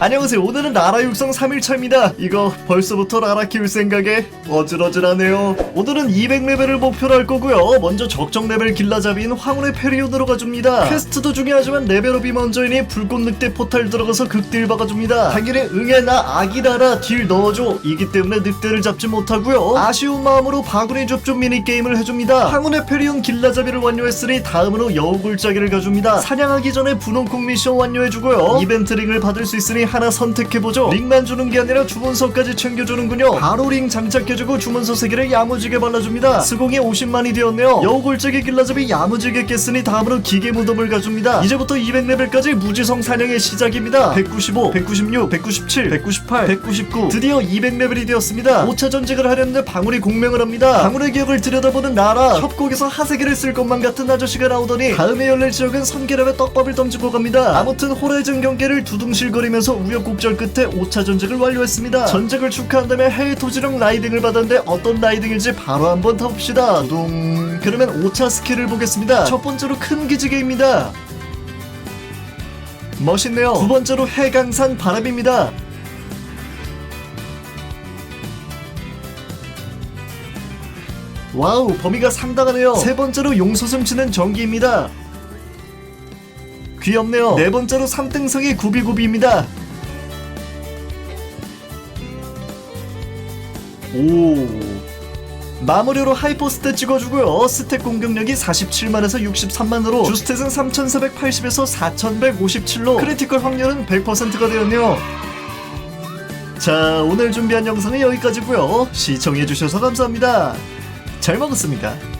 안녕하세요. 오늘은 나라 육성 3일차입니다. 이거 벌써부터 나라 키울 생각에 어질어질하네요. 오늘은 200레벨을 목표로 할 거고요. 먼저 적정 레벨 길라잡이인 황혼의 페리온으로 가줍니다. 퀘스트도 중요하지만 레벨업이 먼저이니 불꽃 늑대 포탈 들어가서 극딜 박아줍니다. 당연히 응애 나 아기다라 딜 넣어줘. 이기 때문에 늑대를 잡지 못하고요. 아쉬운 마음으로 바구니 줍줍 미니게임을 해줍니다. 황혼의 페리온 길라잡이를 완료했으니 다음으로 여우 굴짜기를 가줍니다. 사냥하기 전에 분홍콩 미션 완료해주고요. 이벤트 링을 받을 수 있으니 하나 선택해보죠. 링만 주는 게 아니라 주문서까지 챙겨주는군요. 바로 링 장착해주고 주문서 3개를 야무지게 발라줍니다. 스공이 50만이 되었네요. 여우골짜기 길라잡이 야무지게 깼으니 다음으로 기계 무덤을 가줍니다. 이제부터 200레벨까지 무지성 사냥의 시작입니다. 195, 196, 197, 198, 199 드디어 200레벨이 되었습니다. 5차 전직을 하려는데 방울이 공명을 합니다. 방울의 기억을 들여다보는 나라 협곡에서 하세기를 쓸 것만 같은 아저씨가 나오더니 다음에 열릴 지역은 선계랍에 떡밥을 던지고 갑니다. 아무튼 호라이즌 경계를 두둥실거리면서 우여곡절 끝에 5차 전직을 완료했습니다. 전직을 축하한다며 해외 토지령 라이딩을 받았는데 어떤 라이딩일지 바로 한번 타봅시다. 둥 그러면 5차 스킬을 보겠습니다. 첫 번째로 큰 기지개입니다. 멋있네요. 두 번째로 해강산 바람입니다. 와우 범위가 상당하네요 세 번째로 용솟음 치는 전기입니다 귀엽네요 네 번째로 삼등성이 구비구비입니다 오. 마무리로 하이퍼 스탯 찍어주고요. 스탯 공격력이 47만에서 63만으로 주스탯은 3480에서 4157로 크리티컬 확률은 100%가 되었네요. 자 오늘 준비한 영상은 여기까지고요. 시청해주셔서 감사합니다. 잘 먹었습니다.